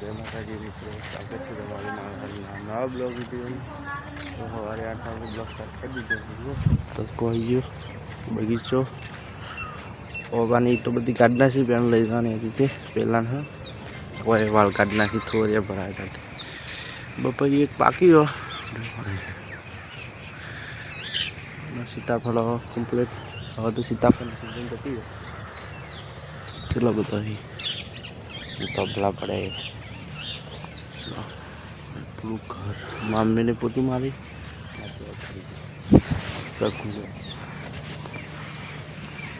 જય માતાજી, મિત્રો. સ્વાગત છે તમારું મારા નવા બ્લોગ વીડિયો તો સવારે આઠ વાગે બ્લોગ સ્ટાર્ટ કરી દીધો તો કોઈ ગયો બગીચો. ઓવાની તો બધી કાઢ નાખી પેન લઈ જવાની હતી તે. પહેલાં હા, કોઈ વાળ કાઢ નાખી થોડી ભરાય હતા બપોરે એક પાકી ગયો સીતાફળ કમ્પ્લીટ હવે તો સીતાફળ સિઝન જતી ગયો કેટલો બધો તબલા પડે. પેલું ઘર મામીને પોતી મારી પ્રકુલ્ય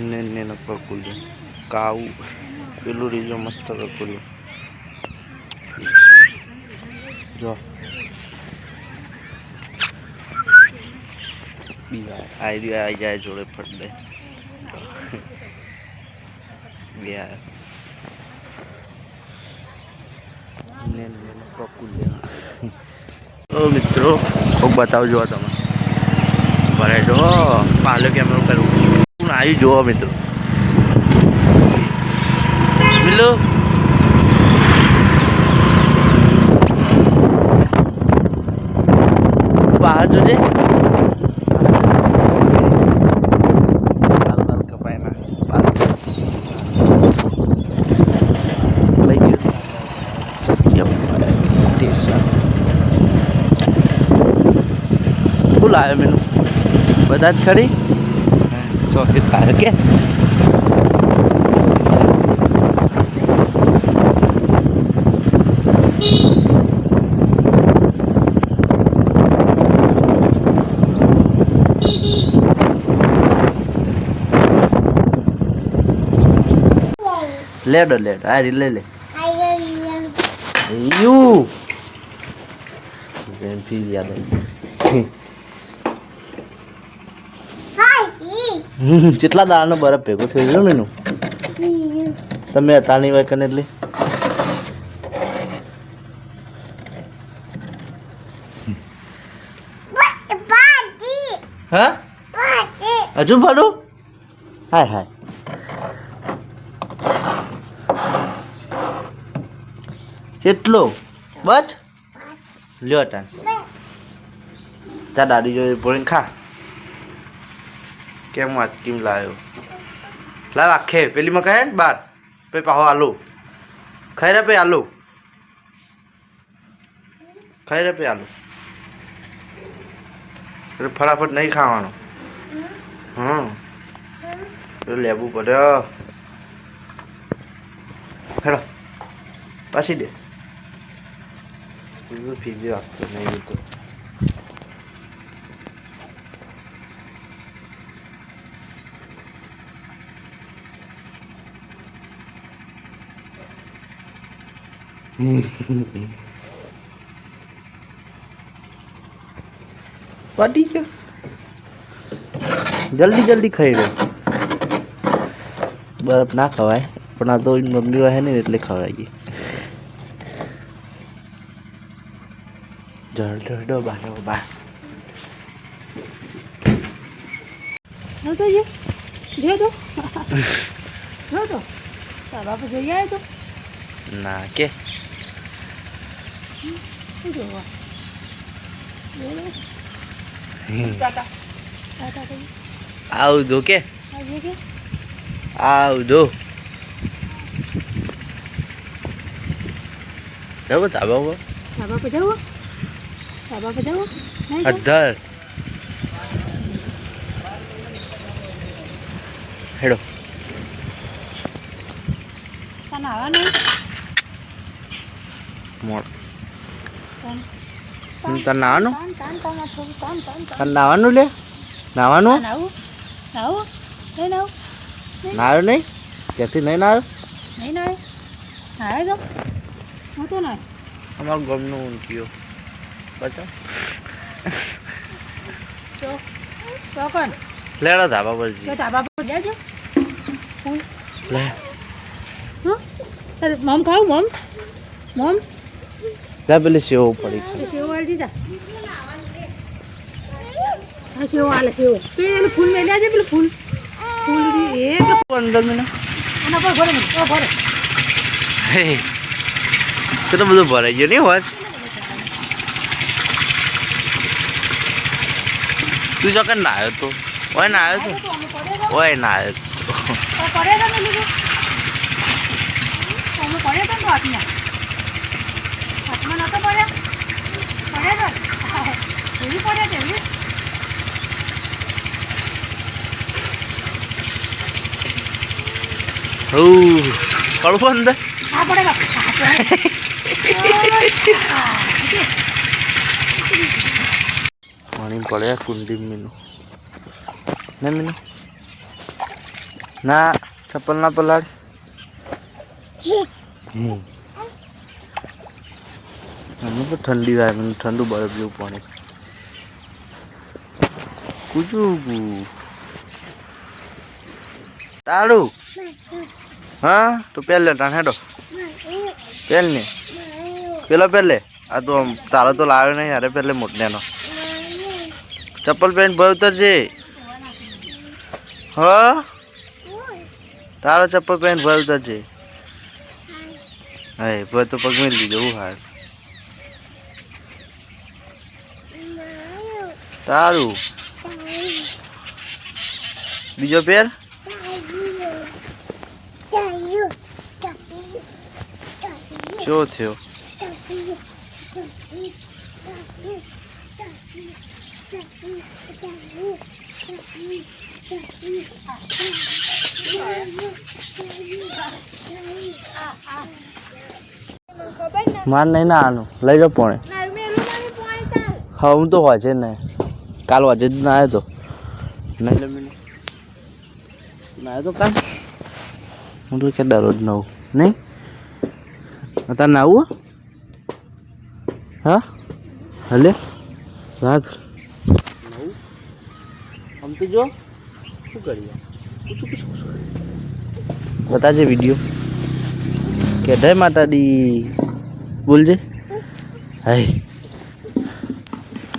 ને ને પ્રકુલ્ય કાવું પેલું રીજો મસ્ત પ્રકુલ્ય જો બીજા આઈડિયા આવી જાય જોડે ફટ દે બે ઓ મિત્રો ખૂબ બતાવજો તમે. મને જો પાલો કેમ કરવું હું આવી જુઓ મિત્રો. મિલો. બહાર જોજે બાલ બાલ કપાય ના બાલ લઈ ગયો ટીશર્ટ ફૂલ આવ્યો મેનુ બધા જ ખરી ચોકી થાય કે લેડો લેડો આ રી લઈ લે યુ ઝેન્ફી યાદ આવી કેટલા દાળનો બરફ ભેગો થઈ ગયો મેનું. તમે અતાણી હોય કને એટલે હા? હજુ ભરું હાય હાય. કેટલો? બસ લ્યો તાન ચા દાદી જોઈ ભરીને ખા. કેમ વાત કેમ લાવ્યો લાવ આખે પેલીમાં કહે ને બાર. પે પાહો આલુ. ખાઈ રે પે આલુ. ખાઈ રે પે આલુ. એટલે ફટાફટ નહીં ખાવાનું. હમ. લેવું પડે. હેડો. પાછી દે. ફીજી આપતો નહીં તો. પડી ગયો જલ્દી જલ્દી ખાઈ લો. બરફ ના ખવાય પણ આ તો મમ્મી હોય ને એટલે ખવાય ગઈ. જળ ઢળો બારો બા જો તો જો જો તો. જો તો. તારા જોઈ આવ્યો તો ના કે આવજો કે આવજો જવો ધાબા ઉપર તારા બાપુ જવો તારા બાપુ જવો અધર હેડો તને આવા નહીં તને નાવાનું? તને નાવાનું લે? નાવાનું? નાવું? નહીં ક્યાંથી નહીં નાયો? નહીં નાય? નાય તો. હું તો નાય. અમારું ગમનું ઊંઘ્યો તો તો લેડો ધાબા પર તારા જાજો. લે. હા? મમ ખાવ મમ? મમ? લે પેલી સેવ પડી સેવ વાળી દીધા. હા સેવ આલે સેવ. પેલું ફૂલ મેલ્યા છે પેલું ફૂલ. ફૂલ રી- એ પેલું અંદર મને પર ભરે ભરે. હે. કેટલું બધું ભરાઈ ગયું નહીં વાત? તું જો કે ના આવ્યો તો. ઓય ના આવ્યો તો? પડે તો ઓય ના આવ્યો તો. પડે તો મેં લીધું. તો પડે. પડે તો. એવી પડે છે એવી અંદર? હા પડે પાણી પડે. કુંડી મીનું. ને મીનું? ના ચપ્પલ ના પલાડ હમ. મને તો ઠંડી થાય, મને ઠંડુ બરફ જેવું પાણી કૂચું તારું હા? તો પહેલે તાણ હેડો. પહેલ ને. પેલો પહેલે આ તો આમ તારો તો લાવ્યો નહીં, અરે પહેલે મોટનેનો. ચપ્પલ પહેરીને ભાઈ ઉતરજે. હ? તારો ચપ્પલ પહેરીને ભાઈ ઉતરજે. હા ભાઈ તો પગ મેળવી દીધો હાર તારું બીજો પેર? ચો થયો. માર નહીં ના આનું. લઈ જાઓ પોણે. હા હું તો હોય છે નહીં કાલ વાંચે જ ના આવ્યો તો. ના આવ્યો તો કાલ. હું તો કે દરરોજ નવું. નહીં? અત્યારે નાવું હા? હલે? રાખ. નવું? આમ તો જો. શું કરીએ? બતાજે વીડિયો કે જય માતા દી બોલજે. હાય.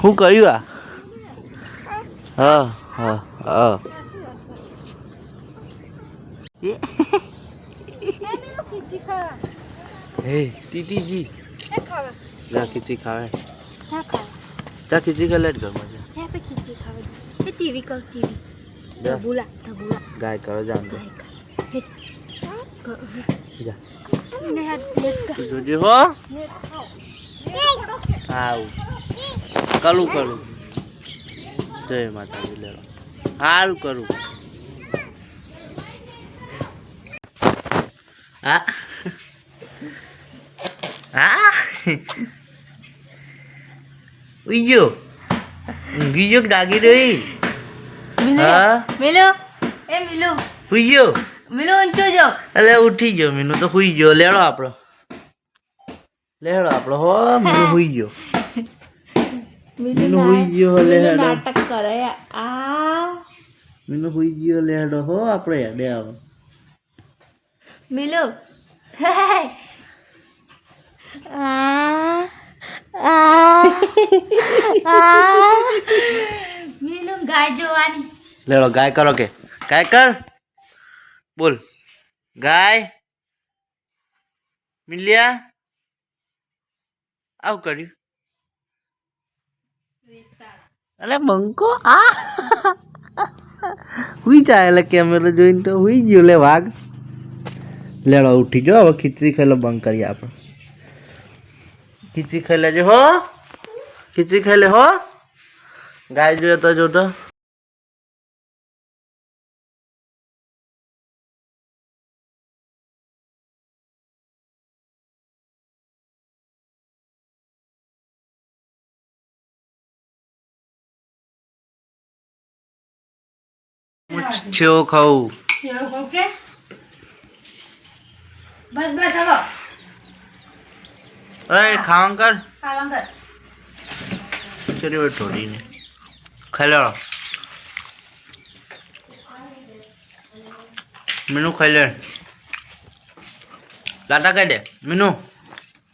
શું કર્યું આ? હા હા હા. હે ટીટીજી. જા ખીચી ખાવે. હા ખાવા. જા ખીચી ખા લેટ ઘરમાં જા હે આપણે ખીચી ખાવા. એ ટીવી કર ટીવી. ધબુલા ધબુલા. ગાય કરો જાન તો હે જા. ને હાથ નેટ તું જોજે હો. આવ. કલું કરું જય માતાજી લેરો સારું કરું. ગયો રહી હા? મિલુ. એ મિલુ. ગયો મિલુ ઊંચો જો. એટલે ઉઠી ગયો. મીનુ તો હુઈ ગયો. લેડો આપણો લેડો આપણો હો મીનુ હુઈ ગયો. મીનુ હુઈ ગયો લે હેડો નાટક કરે આ મીનુ હુઈ ગયો લેડો હો આપણે હેડે આવો મિલુ આ આ આ મિલુ ગાય જોવાની લેડો ગાય કરો કે ગાય કર બોલ ગાય મિલિયા આવું કર્યું અલે મંકો આ? હુઈ જાય એટલે કેમેરો જોઈને તો હુઈ ગયો. લે વાઘ. લેડો ઉઠી જો હવે ખીચડી ખાઈ લો, બંધ કરીએ આપણે. ખીચડી ખાઈ લેજો હો. ખીચડી ખાઈ લે હો. ગાય જોઈએ તો જોતો. મુચ્છો ખાઉં બસ બસ હવે અરે ખાવા કર ખાવા કર ચરી વાર ઢોળીને ખાઈ લો મીનુ ખાઈ લે ટાટા કહી દે મીનુ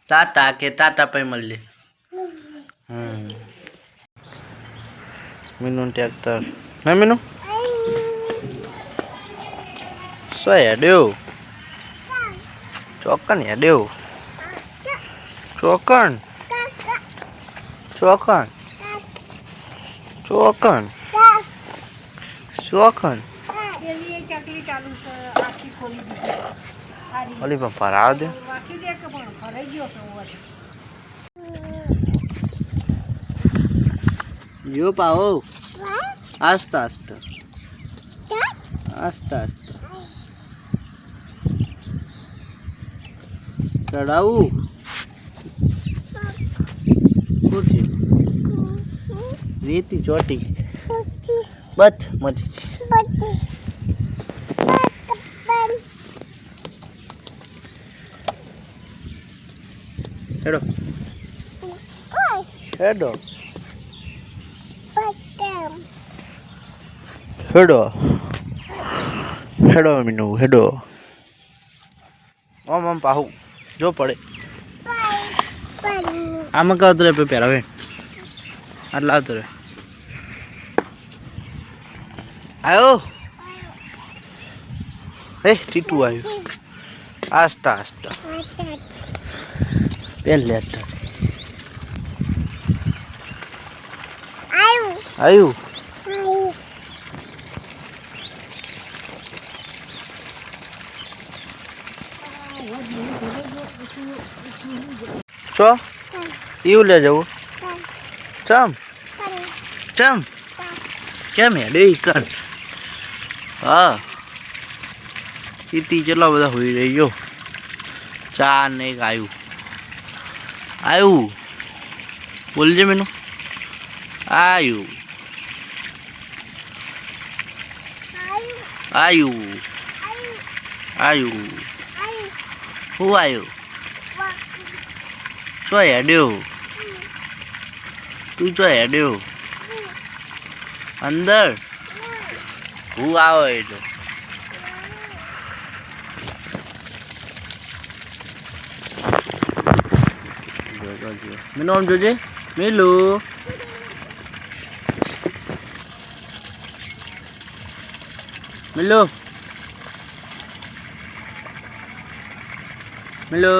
ટાટા કે ટાટા પૈ મળી હમ મીનુ ટ્રેક્ટર હે મીનુ સો હેડ્યો ચોક્કન હેડ્યો? છે આખી ખોલી દીધી આ રીત. ઓલી પણ ભરાવ દે. જો પાવો. આસ્તા આસ્તા. આસ્તા આસ્તા. ચડાવું? રેતી ચોટી. બસ મજી હેડો હેડો હેડો હેડો મીનુ હેડો ઓમ ઓમ પાહુ. જો પડે. આમાં કા ઉતરે પેલા હવે આટલા ઉતરે આયો. હે ટીટુ આવ્યું આસ્તા આસ્તા. પેન લેતા આવ્યું ચો એવું લે જવું? ચમ? ચમ? કેમ હેડે કર હા. ઈતી કેટલા બધા હોઈ રહી ગયો. ચા ને એક આવ્યું આવ્યું બોલજે મેનું. આવ્યું આવ્યું આવ્યું શું આવ્યું ચો હેડ્યો તું ચો હેડ્યો અંદર હું આવે એટલે મેનું આમ જોજે મેલું મિલો મિલો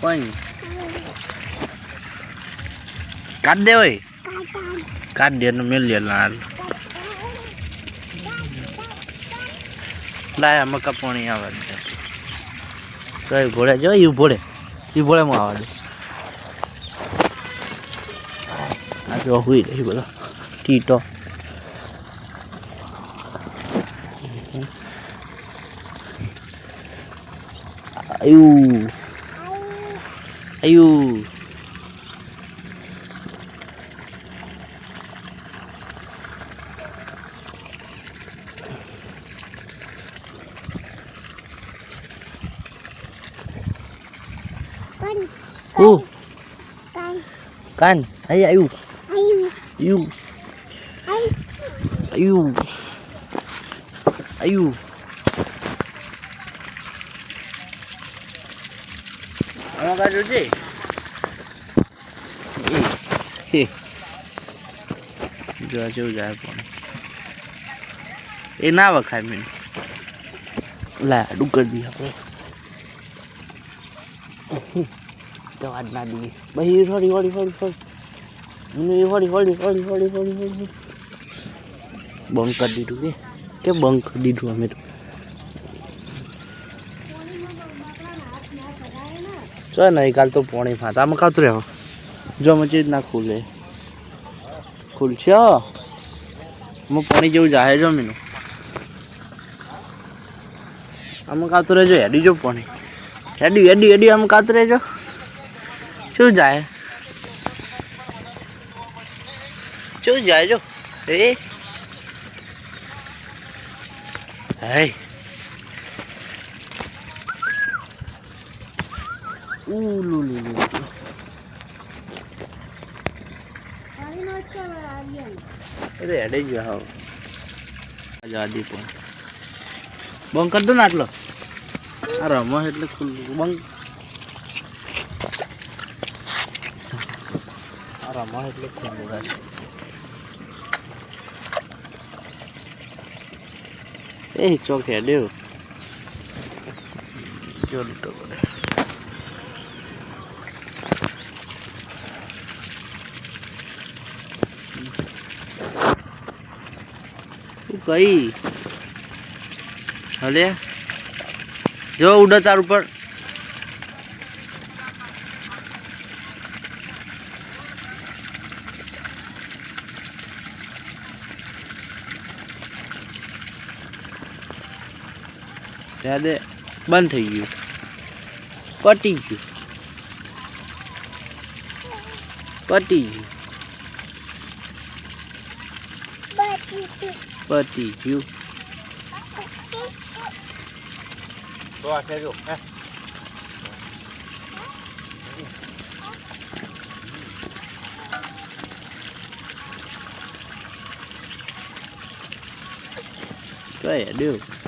કોઈ કાઢ દે હોય કાઢ દે મેલ લાલ. લાય મકા પાણી આવે તો એ ભોળે જો એ ભોળે. એ ભોળે માં આવે આ જો હુઈ રહી બધો ટીટો. આયુ. આયુ Ô, can, ay ayu, ayu, ayu, ayu. Ano ka Joji? જોવા જેવું જાય પણ. એ ના વખાય મેં. લા ડુકર દી આપણે. આજ ના દઈએ. બહી હોળી હોળી હોળી હોળી. મને હોળી હોળી હોળી હોળી હોળી હોળી. બંધ કરી દીધું કે? કે બંધ કરી દીધું અમે તો? ચાલ નહીં કાલ તો પોણી ફાતા. આમાં કાતું રહ્યો જો મચી ના ખુલે. ખુલશે, હું. પાણી જેવું જાય જો મીનું આમ કાતું રહેજો, હેડી જો પાણી. હેડી હેડી હેડી, આમ કાતું રહેજો. શું જાય શું જાય જો? એ? હે? ઉલુ લુ લુ અરે હેડે જ હાવ આઝાદી પણ બંધ કરી દો ને આટલો આ રમો એટલે ખુલ્લું બંધ આ રમો એટલે ખુલ્લું રહેશે એ ચોક હેડ્યો જો લૂંટો કરે કઈ? હલે? જો ઉડે તાર ઉપર. ત્યારે બંધ થઈ ગયું. પટી ગયું. પટી ગયું. પતી ગયું તો આ ખેજો હે કઈ દેવ